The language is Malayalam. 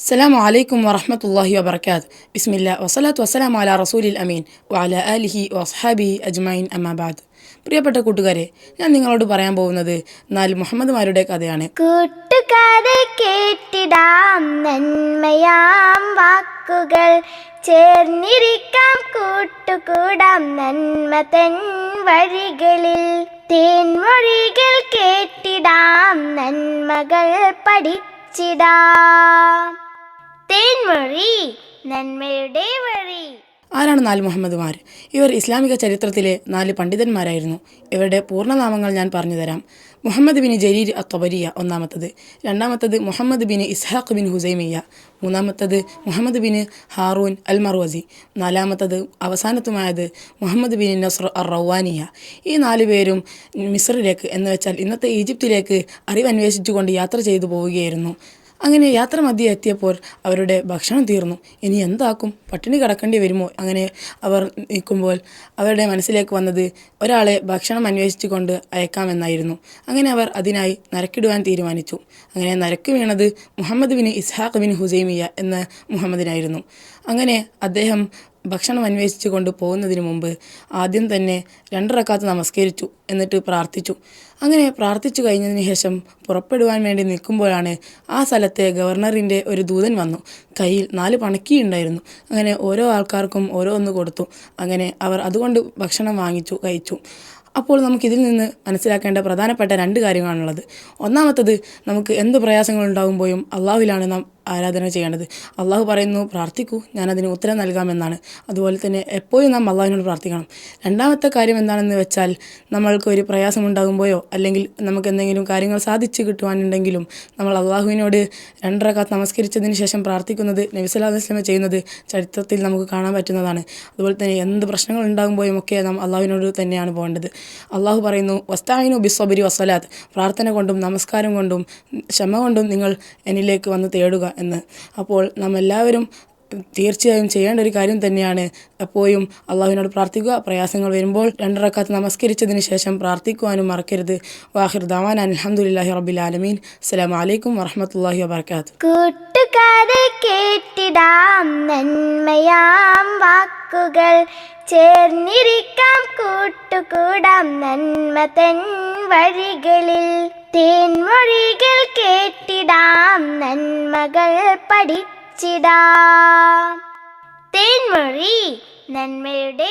السلام عليكم ورحمة الله وبركاته بسم الله والصلاة والسلام على رسول الأمين وعلى آله وأصحابه أجمعين أما بعد പ്രിയപ്പെട്ട കൂട്ടുകാരെ ഞാൻ നിങ്ങളോട് പറയാൻ പോകുന്നത് നാല് മുഹമ്മദ്മാരുടെ കഥയാണ് കൂട്ടുകാരെ കേട്ടിടാം നന്മയാം വാക്കുകൾ ചേർന്നിരിക്കാം കൂട്ടുകൂടാം നന്മ തൻ വഴികളിൽ തേൻമൊഴികൾ കേട്ടിടാം നന്മകൾ പഠിച്ചിടാം നന്മയുടെ ആരാണ് നാല് മുഹമ്മദ്മാർ? ഇവർ ഇസ്ലാമിക ചരിത്രത്തിലെ നാല് പണ്ഡിതന്മാരായിരുന്നു. ഇവരുടെ പൂർണനാമങ്ങൾ ഞാൻ പറഞ്ഞുതരാം. മുഹമ്മദ് ബിൻ ജരീർ അത്തൊബരിയ ഒന്നാമത്തത്. രണ്ടാമത്തത് മുഹമ്മദ് ബിൻ ഇസ്ഹാഖ് ബിൻ ഹുസൈമിയ. മൂന്നാമത്തത് മുഹമ്മദ് ബിൻ ഹാറൂൻ അൽ മർവസി നാലാമത്തത് അവസാനത്തുമായത് മുഹമ്മദ് ബിൻ നസ്ർ അർ റവാനിയ ഈ നാല് പേരും മിസ്രിലേക്ക് എന്ന് വെച്ചാൽ ഇന്നത്തെ ഈജിപ്തിലേക്ക് അറിവ് അന്വേഷിച്ചുകൊണ്ട് യാത്ര ചെയ്തു പോവുകയായിരുന്നു. അങ്ങനെ യാത്ര മധ്യേ എത്തിയപ്പോൾ അവരുടെ ഭക്ഷണം തീർന്നു. ഇനി എന്താക്കും? പട്ടിണി കിടക്കേണ്ടി വരുമോ? അങ്ങനെ അവർ നിൽക്കുമ്പോൾ അവരുടെ മനസ്സിലേക്ക് വന്നത് ഒരാളെ ഭക്ഷണം അന്വേഷിച്ചു അന്വേഷിച്ചുകൊണ്ട് അയക്കാമെന്നായിരുന്നു. അങ്ങനെ അവർ അതിനായി നരക്കിടുവാൻ തീരുമാനിച്ചു. അങ്ങനെ നരക്ക് വീണത് മുഹമ്മദ് ബിൻ ഇസ്ഹാഖ് ബിൻ ഹുസൈമിയ എന്ന മുഹമ്മദിനായിരുന്നു. അങ്ങനെ അദ്ദേഹം ഭക്ഷണം അന്വേഷിച്ചു കൊണ്ട് പോകുന്നതിന് മുമ്പ് ആദ്യം തന്നെ രണ്ടറക്കാത്ത് നമസ്കരിച്ചു എന്നിട്ട് പ്രാർത്ഥിച്ചു. അങ്ങനെ പ്രാർത്ഥിച്ചു കഴിഞ്ഞതിന് ശേഷം പുറപ്പെടുവാൻ വേണ്ടി നിൽക്കുമ്പോഴാണ് ആ സ്ഥലത്തെ ഗവർണറിന്റെ ഒരു ദൂതൻ വന്നു. കയ്യിൽ നാല് പണക്കിയുണ്ടായിരുന്നു. അങ്ങനെ ഓരോ ആൾക്കാർക്കും ഓരോന്ന് കൊടുത്തു. അങ്ങനെ അവർ അതുകൊണ്ട് ഭക്ഷണം വാങ്ങിച്ചു കഴിച്ചു. അപ്പോൾ നമുക്കിതിൽ നിന്ന് മനസ്സിലാക്കേണ്ട പ്രധാനപ്പെട്ട രണ്ട് കാര്യങ്ങളാണുള്ളത്. ഒന്നാമത്തത് നമുക്ക് എന്ത് പ്രയാസങ്ങളുണ്ടാകുമ്പോഴും അള്ളാഹുവിലാണ് നാം ആരാധന ചെയ്യേണ്ടത്? അള്ളാഹു പറയുന്നു പ്രാർത്ഥിക്കൂ ഞാനതിന് ഉത്തരം നൽകാമെന്നാണ്. അതുപോലെ തന്നെ എപ്പോഴും നാം അള്ളാഹുവിനോട് പ്രാർത്ഥിക്കണം. രണ്ടാമത്തെ കാര്യം എന്താണെന്ന് വെച്ചാൽ നമ്മൾക്ക് ഒരു പ്രയാസമുണ്ടാകുമ്പോഴോ അല്ലെങ്കിൽ നമുക്ക് എന്തെങ്കിലും കാര്യങ്ങൾ സാധിച്ചു കിട്ടുവാനുണ്ടെങ്കിലും നമ്മൾ അള്ളാഹുവിനോട് രണ്ടരക്കാത്ത് നമസ്കരിച്ചതിന് ശേഷം പ്രാർത്ഥിക്കുന്നത് വസ്ലമ ചെയ്യുന്നത് ചരിത്രത്തിൽ നമുക്ക് കാണാൻ പറ്റുന്നതാണ്. അതുപോലെ തന്നെ എന്ത് പ്രശ്നങ്ങൾ ഉണ്ടാകുമ്പോഴും ഒക്കെ നാം അള്ളാഹുവിനോട് തന്നെയാണ് പോകേണ്ടത്. അള്ളാഹു പറയുന്നു വസ്താഹിനു ബിസ്വബരി വസ്വലാത്ത് പ്രാർത്ഥന കൊണ്ടും നമസ്കാരം കൊണ്ടും ക്ഷമ കൊണ്ടും നിങ്ങൾ എന്നിലേക്ക് വന്ന് തേടുക. എന്ന്. അപ്പോൾ നാം എല്ലാവരും തീർച്ചയായും ചെയ്യേണ്ട ഒരു കാര്യം തന്നെയാണ്. എപ്പോഴും അള്ളാഹുവിനോട് പ്രാർത്ഥിക്കുക. പ്രയാസങ്ങൾ വരുമ്പോൾ രണ്ടറക്കാത്ത് നമസ്കരിച്ചതിന് ശേഷം പ്രാർത്ഥിക്കുവാനും മറക്കരുത്. വാഹിർ ദവാൻ അലഹമുല്ലാഹി റബ്ബിൽ ആലമീൻ. അസ്സലാം വലൈക്കും വറഹമത്തല്ലാഹി വാബർക്കാത്തു കേട്ടിടാം വാക്കുകൾ. ചേർന്നിരിക്കാം കൂട്ടുകൂടാം നന്മ തൻ വഴികളിൽ തേൻമൊഴികൾ കേട്ടിടാം നന്മകൾ പഠിച്ചിടാം. തേൻമൊഴി നന്മയുടെ